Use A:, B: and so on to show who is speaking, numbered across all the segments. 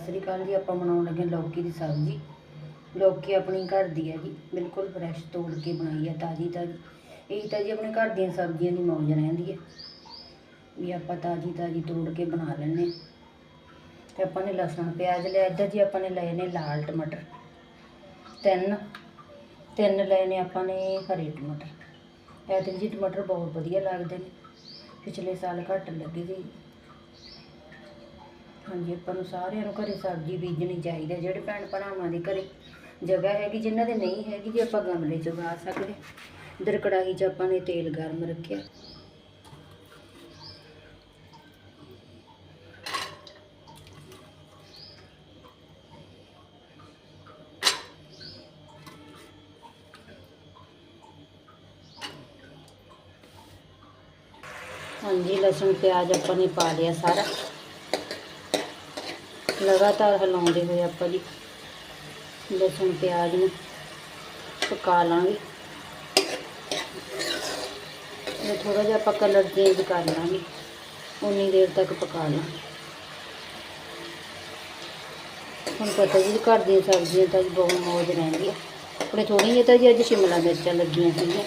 A: ਸਤਿ ਸ੍ਰੀ ਅਕਾਲ ਜੀ, ਆਪਾਂ ਬਣਾਉਣ ਲੱਗੇ ਲੌਕੀ ਦੀ ਸਬਜ਼ੀ। ਲੌਕੀ ਆਪਣੀ ਘਰ ਦੀ ਹੈ ਜੀ, ਬਿਲਕੁਲ ਫਰੈਸ਼ ਤੋੜ ਕੇ ਬਣਾਈ ਹੈ ਤਾਜ਼ੀ ਤਾਜ਼ੀ। ਇਹ ਤਾਂ ਜੀ ਆਪਣੇ ਘਰ ਦੀਆਂ ਸਬਜ਼ੀਆਂ ਦੀ ਮੌਜ ਰਹਿੰਦੀ ਹੈ। ਵੀ ਆਪਾਂ ਤਾਜ਼ੀ ਤਾਜ਼ੀ ਤੋੜ ਕੇ ਬਣਾ ਲੈਂਦੇ ਹਾਂ। ਤੇ ਆਪਾਂ ਨੇ ਲਸਣ, ਪਿਆਜ਼ ਲਿਆ, ਇੱਧਰ ਜੀ ਆਪਾਂ ਨੇ ਲਏ ਨੇ ਲਾਲ ਟਮਾਟਰ। ਤਿੰਨ ਤਿੰਨ ਲਏ ਨੇ ਆਪਾਂ ਨੇ ਹਰੇ ਟਮਾਟਰ। ਇਹ ਤੇ ਜੀ ਟਮਾਟਰ ਬਹੁਤ ਵਧੀਆ ਲੱਗਦੇ ਨੇ। ਪਿਛਲੇ ਸਾਲ ਘੱਟ ਲੱਗੇ ਸੀ। ਹਾਂਜੀ, ਆਪਾਂ ਨੂੰ ਸਾਰਿਆਂ ਨੂੰ ਘਰੇ ਸਬਜ਼ੀ ਬੀਜਣੀ ਚਾਹੀਦੀ ਹੈ। ਜਿਹੜੇ ਭੈਣ ਭਰਾਵਾਂ ਦੇ ਘਰੇ ਜਗ੍ਹਾ ਹੈਗੀ, ਜਿਨ੍ਹਾਂ ਦੇ ਨਹੀਂ ਹੈਗੀ, ਜੇ ਆਪਾਂ ਗਮਲੇ 'ਚ ਉਗਾ ਸਕਦੇ। ਇਧਰ ਕੜਾਹੀ 'ਚ ਆਪਾਂ ਨੇ ਤੇਲ ਗਰਮ ਰੱਖਿਆ। ਹਾਂਜੀ, ਲਸਣ, ਪਿਆਜ਼ ਆਪਾਂ ਨੇ ਪਾ ਲਿਆ ਸਾਰਾ। ਲਗਾਤਾਰ ਹਿਲਾਉਂਦੇ ਹੋਏ ਆਪਾਂ ਜੀ ਲਸਣ, ਪਿਆਜ਼ ਨੂੰ ਪਕਾ ਲਾਂਗੇ। ਇਹ ਥੋੜਾ ਜਿਹਾ ਆਪਾਂ ਕਲਰ ਚੇਂਜ ਕਰ ਲਾਂਗੇ। ਉਨੀ ਦੇਰ ਤੱਕ ਪਕਾ ਲਾਂ ਹੁਣ ਪਤਾ ਜੀ ਘਰ ਦੀਆਂ ਸਬਜ਼ੀਆਂ ਤਾਂ ਜੀ ਬਹੁਤ ਮੌਜ ਰਹਿੰਦੀ ਆ ਆਪਣੇ ਥੋੜ੍ਹੀਆਂ ਜਿਹੀ ਤਾਂ ਜੀ ਅੱਜ ਸ਼ਿਮਲਾ ਮਿਰਚਾਂ ਲੱਗੀਆਂ ਸੀਗੀਆਂ।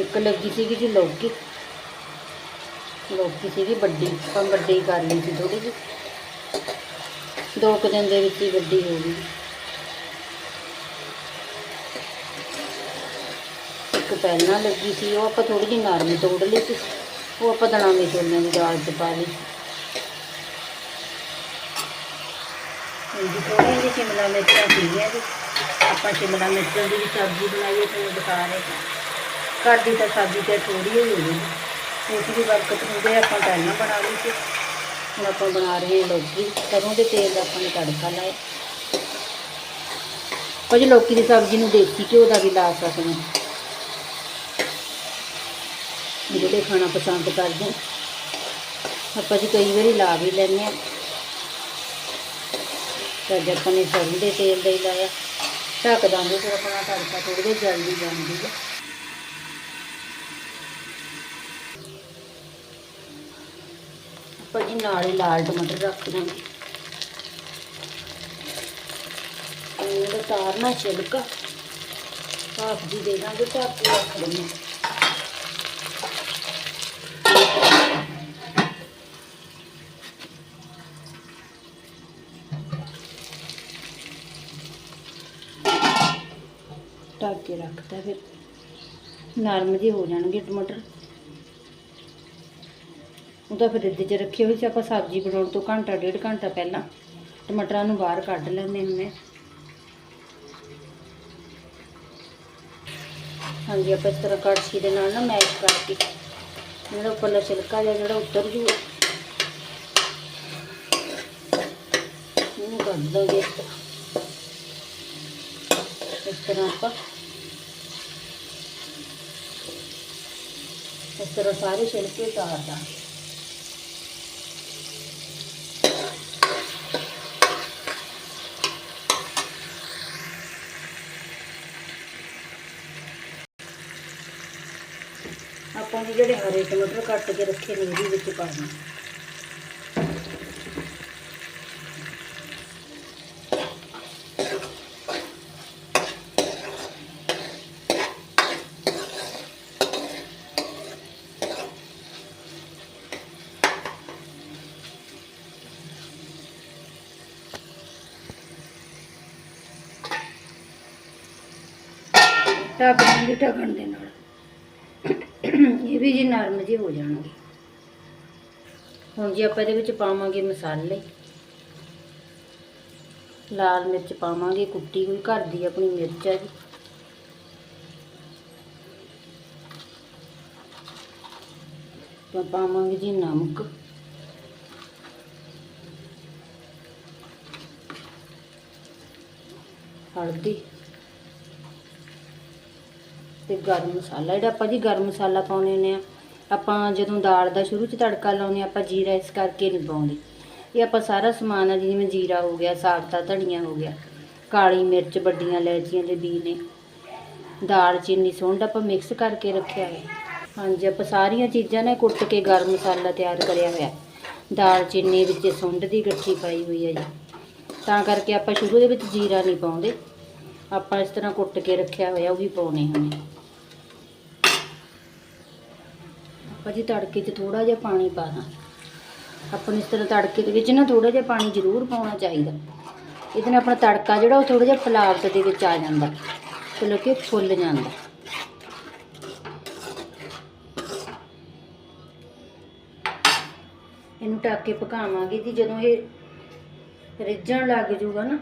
A: ਇੱਕ ਲੱਗੀ ਸੀਗੀ ਜੀ ਲੌਕੀ। ਲੌਕੀ ਸੀਗੀ ਵੱਡੀ, ਆਪਾਂ ਵੱਡੀ ਕਰ ਲਈ ਸੀ ਥੋੜੀ ਜਿਹੀ। ਦੋ ਕੁ ਦਿਨ ਦੇ ਵਿੱਚ ਹੀ ਵੱਡੀ ਹੋ ਗਈ। ਇੱਕ ਪਹਿਲਾਂ ਲੱਗੀ ਸੀ, ਉਹ ਆਪਾਂ ਥੋੜੀ ਜਿਹੀ ਨਰਮ ਤੋੜ ਲਈ ਸੀ। ਉਹ ਆਪਾਂ ਦਣਾਵੇਂ ਛੋਲਿਆਂ ਦੀ ਦਾਲ 'ਚ ਪਾ ਲਈ ਹਾਂਜੀ ਥੋੜ੍ਹੀਆਂ ਜਿਹੀ ਸ਼ਿਮਲਾ ਮਿਰਚਾਂ ਸੀਗੀਆਂ ਜੀ। ਆਪਾਂ ਸ਼ਿਮਲਾ ਮਿਰਚਾਂ ਦੀ ਵੀ ਸਬਜ਼ੀ ਬਣਾਈ ਤੁਹਾਨੂੰ ਦਿਖਾ ਰਹੇ ਘਰ ਦੀ ਤਾਂ ਸਬਜ਼ੀ ਤੇ ਥੋੜੀ ਹੋਈ ਹੋਈ ਉਸ ਦੀ ਬਰਕਤ ਹੁੰਦੇ ਆਪਾਂ ਪਹਿਲਾਂ ਬਣਾ ਲਈ ਸੀ। ਹੁਣ ਆਪਾਂ ਬਣਾ ਰਹੇ ਹਾਂ ਲੌਕੀ। ਸਰੋਂ ਦੇ ਤੇਲ ਦਾ ਆਪਾਂ ਨੇ ਤੜਕਾ ਲਾਇਆ। ਕੁਝ ਲੌਕੀ ਦੀ ਸਬਜ਼ੀ ਨੂੰ ਦੇਸੀ ਘਿਓ ਦਾ ਵੀ ਲਾ ਸਕਦੇ ਹਾਂ। ਜਿਹੜੇ ਖਾਣਾ ਪਸੰਦ ਕਰਦੇ ਆਪਾਂ ਜੀ ਕਈ ਵਾਰੀ ਲਾ ਵੀ ਲੈਂਦੇ ਹਾਂ ਤਾਂ ਅੱਜ ਆਪਾਂ ਨੇ ਸਰੋਂ ਦੇ ਤੇਲ ਦਾ ਹੀ ਲਾਇਆ। ਢੱਕ ਦਾਂਗੇ ਫਿਰ ਆਪਣਾ ਤੜਕਾ ਥੋੜੀ ਜਿਹੀ ਜਲਦੀ ਬਣ ਜੂਗਾ। ਆਪਾਂ ਜੀ ਨਾਲ ਹੀ ਲਾਲ ਟਮਾਟਰ ਰੱਖ ਦਾਂਗੇ। ਇਹਦਾ ਤਾਰਨਾ ਛਿਲਕਾ ਭਾਫ ਜੀ ਦੇ ਦਾਂਗੇ ਢੱਕ ਕੇ ਰੱਖ ਦਿੰਦੇ ਢੱਕ ਕੇ ਰੱਖਤਾ ਫਿਰ। ਨਰਮ ਜਿਹੇ ਹੋ ਜਾਣਗੇ ਟਮਾਟਰ। ਉਹ ਤਾਂ ਫਿਰ ਇੱਦੇ 'ਚ ਰੱਖੇ ਹੋਏ ਸੀ, ਆਪਾਂ ਸਬਜ਼ੀ ਬਣਾਉਣ ਤੋਂ ਘੰਟਾ, ਡੇਢ ਘੰਟਾ ਪਹਿਲਾਂ ਟਮਾਟਰਾਂ ਨੂੰ ਬਾਹਰ ਕੱਢ ਲੈਂਦੇ ਹੁੰਦੇ ਹਾਂਜੀ, ਆਪਾਂ ਇਸ ਤਰ੍ਹਾਂ ਕੜਛੀ ਦੇ ਨਾਲ ਨਾ ਮੈਸ਼ ਕਰਕੇ, ਜਿਹੜਾ ਉੱਪਰਲਾ ਛਿਲਕਾ ਜਿਹਾ ਜਿਹੜਾ ਉੱਤਰ ਜੂ। ਇਹਨੂੰ ਕੱਢ ਦਾਂਗੇ ਇਸ ਤਰ੍ਹਾਂ ਆਪਾਂ ਇਸ ਤਰ੍ਹਾਂ ਸਾਰੇ ਛਿਲਕੇ ਉਤਾਰ ਦਾਂਗੇ। ਆਪਾਂ ਜਿਹੜੇ ਹਰੇ ਟਮਾਟਰ ਕੱਟ ਕੇ ਰੱਖੇ ਨੇ ਇਹਦੇ ਵਿੱਚ ਪਾ ਢੱਕਣ ਦੀ ਢੱਕਣ ਦੇ ਨਾਲ। ਵੀ ਜੀ ਨਰਮ ਜਿਹੇ ਹੋ ਜਾਣਗੇ। ਹੁਣ ਜੀ ਆਪਾਂ ਇਹਦੇ ਵਿੱਚ ਪਾਵਾਂਗੇ ਮਸਾਲੇ। ਲਾਲ ਮਿਰਚ ਪਾਵਾਂਗੇ, ਕੁੱਟੀ ਹੋਈ ਘਰ ਦੀ ਆਪਣੀ ਮਿਰਚ ਹੈ ਜੀ। ਤਾਂ ਪਾਵਾਂਗੇ ਜੀ ਨਮਕ। ਹਲਦੀ। ਤੇ ਗਰਮ ਮਸਾਲਾ ਜਿਹੜਾ ਆਪਾਂ ਜੀ ਗਰਮ ਮਸਾਲਾ ਪਾਉਣੇ ਨੇ ਆਪਾਂ ਜਦੋਂ ਦਾਲ ਦਾ ਸ਼ੁਰੂ ਚ ਤੜਕਾ ਲਾਉਨੇ ਆ, ਆਪਾਂ ਜੀਰਾ ਇਸ ਕਰਕੇ ਨਹੀਂ ਪਾਉਂਦੇ। ਇਹ ਆਪਾਂ ਸਾਰਾ ਸਮਾਨ ਆ ਜਿਵੇਂ ਜੀਰਾ ਹੋ ਗਿਆ ਸਾਬਤਾ ਧਨੀਆ ਹੋ ਗਿਆ ਕਾਲੀ ਮਿਰਚ ਵੱਡੀਆਂ ਲੈਚੀਆਂ ਦੇ ਬੀ ਨੇ। ਦਾਲ ਚੀਨੀ ਸੁੰਡ ਆਪਾਂ ਮਿਕਸ ਕਰਕੇ ਰੱਖਿਆ ਹੈ ਹਾਂਜੀ ਆਪਾਂ ਸਾਰੀਆਂ ਚੀਜ਼ਾਂ ਨੇ ਕੁੱਟ ਕੇ ਗਰਮ ਮਸਾਲਾ ਤਿਆਰ ਕਰਿਆ ਹੋਇਆ। ਦਾਲ ਚੀਨੀ ਵਿੱਚ ਸੁੰਡ ਦੀ ਗੱਠੀ ਪਾਈ ਹੋਈ ਹੈ ਜੀ। ਤਾਂ ਕਰਕੇ ਆਪਾਂ ਸ਼ੁਰੂ ਦੇ ਵਿੱਚ ਜੀਰਾ ਨਹੀਂ ਪਾਉਂਦੇ। ਆਪਾਂ ਇਸ ਤਰ੍ਹਾਂ ਕੁੱਟ ਕੇ ਰੱਖਿਆ ਹੋਇਆ ਉਹ ਵੀ ਪਾਉਣੇ ਹੁੰਦੇ। ਆਪਾਂ ਜੀ ਤੜਕੇ 'ਚ ਥੋੜਾ ਜਿਹਾ ਪਾਣੀ ਪਾ ਦਾਂ। ਆਪਾਂ ਨੂੰ ਇਸ ਤਰ੍ਹਾਂ ਤੜਕੇ ਦੇ ਵਿੱਚ ਨਾ ਥੋੜਾ ਜਿਹਾ ਪਾਣੀ ਜ਼ਰੂਰ ਪਾਉਣਾ ਚਾਹੀਦਾ। ਇਹਦੇ ਨਾਲ ਆਪਣਾ ਤੜਕਾ ਜਿਹੜਾ ਉਹ ਥੋੜਾ ਜਿਹਾ ਫਲਾਵਟ ਦੇ ਵਿੱਚ ਆ ਜਾਂਦਾ। ਮਤਲਬ ਕਿ ਫੁੱਲ ਜਾਂਦਾ। ਇਹਨੂੰ ਢੱਕ ਕੇ ਪਕਾਵਾਂਗੇ ਜੀ। ਜਦੋਂ ਇਹ ਰਿੱਝਣ ਲੱਗ ਜੂਗਾ ਨਾ,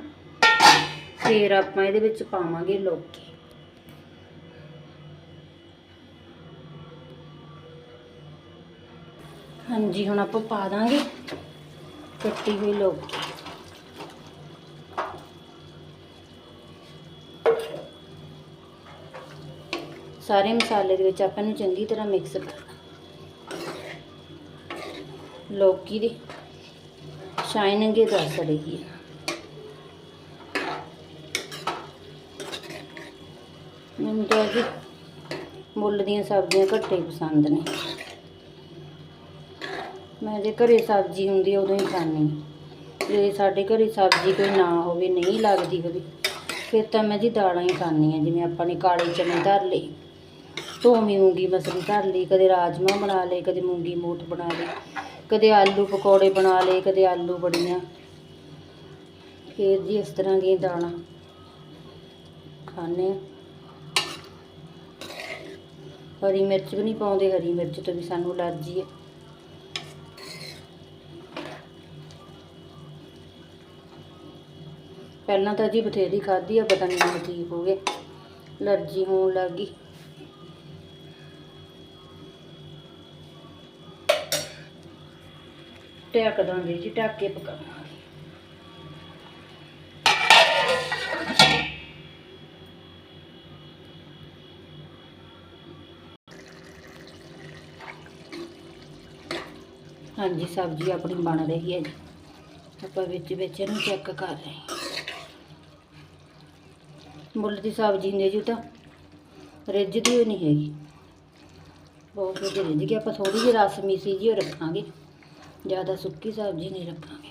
A: ਫਿਰ ਆਪਾਂ ਇਹਦੇ ਵਿੱਚ ਪਾਵਾਂਗੇ ਲੌਕੀ। ਹਾਂਜੀ, ਹੁਣ ਆਪਾਂ ਪਾ ਦਾਂਗੇ। ਕੱਟੀ ਹੋਈ ਲੌਕੀ। ਸਾਰੇ ਮਸਾਲੇ ਦੇ ਵਿੱਚ ਆਪਾਂ ਨੂੰ ਚੰਗੀ ਤਰ੍ਹਾਂ ਮਿਕਸ ਕਰਨਾ ਲੌਕੀ ਦੀ ਸ਼ਾਈਨਿੰਗ ਇਹ ਦੱਸ ਰਹੀ ਹੈ। ਮੈਨੂੰ ਤਾਂ ਜੀ ਮੁੱਲ ਦੀਆਂ ਸਬਜ਼ੀਆਂ ਘੱਟੇ ਪਸੰਦ ਨੇ। ਮੈਂ ਜੇ ਘਰੇ ਸਬਜ਼ੀ ਹੁੰਦੀ ਉਦੋਂ ਹੀ ਖਾਂਦੀ। ਜੇ ਸਾਡੇ ਘਰੇ ਸਬਜ਼ੀ ਕੋਈ ਨਾ ਹੋਵੇ, ਨਹੀਂ ਲੱਗਦੀ ਹੋਵੇ ਫਿਰ ਤਾਂ ਮੈਂ ਜੀ ਦਾਲਾਂ ਹੀ ਖਾਂਦੀ ਹਾਂ ਜਿਵੇਂ ਆਪਾਂ ਨੇ ਕਾਲੇ ਚਨੇ ਧਰ ਲਏ। ਧੋਵੀਂ ਮੂੰਗੀ ਮਸਰੀ ਧਰ ਲਈ, ਕਦੇ ਰਾਜਮਾ ਬਣਾ ਲਏ, ਕਦੇ ਮੂੰਗੀ ਮੋਠ ਬਣਾ ਲਏ, ਕਦੇ ਆਲੂ ਪਕੌੜੇ ਬਣਾ ਲਏ, ਕਦੇ ਆਲੂ ਬੜੀਆਂ। ਫਿਰ ਜੀ ਇਸ ਤਰ੍ਹਾਂ ਦੀਆਂ ਦਾਲਾਂ ਖਾਂਦੇ ਹਾਂ ਹਰੀ ਮਿਰਚ ਵੀ ਨਹੀਂ ਪਾਉਂਦੇ, ਹਰੀ ਮਿਰਚ ਤੋਂ ਵੀ ਸਾਨੂੰ ਅਲਰਜੀ ਹੈ ਪਹਿਲਾਂ ਤਾਂ ਜੀ ਬਥੇਰੀ ਖਾਧੀ ਆ, ਪਤਾ ਨਹੀਂ ਮੈਨੂੰ ਕੀ ਹੋ ਗਿਆ। ਅਲਰਜੀ ਹੋਣ ਲੱਗ ਗਈ। ਢੱਕ ਦਾਂਗੇ ਜੀ, ਢੱਕ ਕੇ ਪਕਾਵਾਂਗੇ। ਹਾਂਜੀ, ਸਬਜ਼ੀ ਆਪਣੀ ਬਣ ਰਹੀ ਹੈ ਜੀ। ਆਪਾਂ ਵਿੱਚ ਵਿੱਚ ਇਹਨੂੰ ਚੈੱਕ ਕਰ ਰਹੇ ਹਾਂ। ਮੁੱਲ ਦੀ ਸਬਜ਼ੀ ਨੇ ਜੀ ਤਾਂ ਰਿੱਝਦੀ ਹੋਈ ਨਹੀਂ ਹੈਗੀ। ਬਹੁਤ ਵਧੀਆ ਰਿੱਝ ਗਈ ਆਪਾਂ ਥੋੜੀ ਜਿਹੀ ਰਸ ਮਿਸੀ ਜੀ ਉਹ ਰੱਖਾਂਗੇ। ਜ਼ਿਆਦਾ ਸੁੱਕੀ ਸਬਜ਼ੀ ਨਹੀਂ ਰੱਖਾਂਗੇ।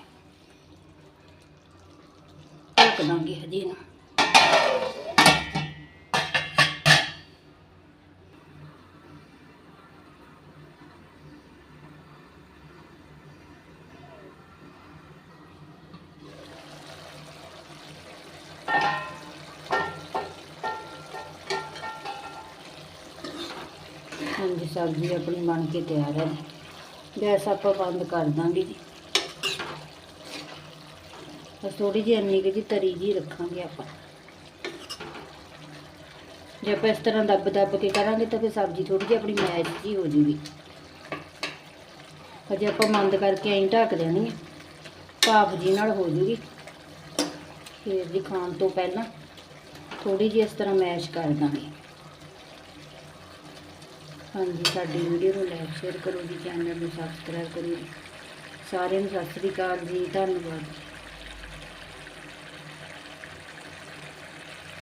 A: ਢੱਕ ਦਾਂਗੇ ਹਜੇ ਇਹਨੂੰ ਹਾਂਜੀ ਸਬਜ਼ੀ ਆਪਣੀ ਬਣ ਕੇ ਤਿਆਰ ਹੈ। ਗੈਸ ਆਪਾਂ ਬੰਦ ਕਰ ਦਾਂਗੇ ਜੀ। ਬਸ ਥੋੜੀ ਜਿਹੀ ਇੰਨੀ ਕੁ ਜੀ ਤਰੀ ਜੀ ਰੱਖਾਂਗੇ ਆਪਾਂ। ਜੇ ਆਪਾਂ ਇਸ ਤਰ੍ਹਾਂ ਦੱਬ ਦੱਬ ਕੇ ਕਰਾਂਗੇ ਤਾਂ ਫਿਰ ਸਬਜ਼ੀ ਥੋੜੀ ਜਿਹੀ ਆਪਣੀ ਮੈਚ ਜੀ ਹੋ ਜੂਗੀ। ਹਜੇ ਆਪਾਂ ਬੰਦ ਕਰਕੇ ਐਂ ਢੱਕ ਦੇਣੀ ਹੈ। ਭਾਫ ਜੀ ਨਾਲ ਹੋ ਜੂਗੀ। ਫਿਰ ਜੀ ਖਾਣ ਤੋਂ ਪਹਿਲਾਂ ਥੋੜੀ ਜਿਹੀ ਇਸ ਤਰ੍ਹਾਂ ਮੈਸ਼ ਕਰ ਦਾਂਗੇ। ਹਾਂਜੀ, ਸਾਡੀ ਵੀਡੀਓ ਨੂੰ ਲਾਈਕ ਸ਼ੇਅਰ ਕਰੋ ਜੀ ਚੈਨਲ ਨੂੰ ਸਬਸਕ੍ਰਾਈਬ ਕਰੋ ਜੀ ਸਾਰਿਆਂ ਨੂੰ ਸਤਿ ਸ੍ਰੀ ਅਕਾਲ ਜੀ, ਧੰਨਵਾਦ।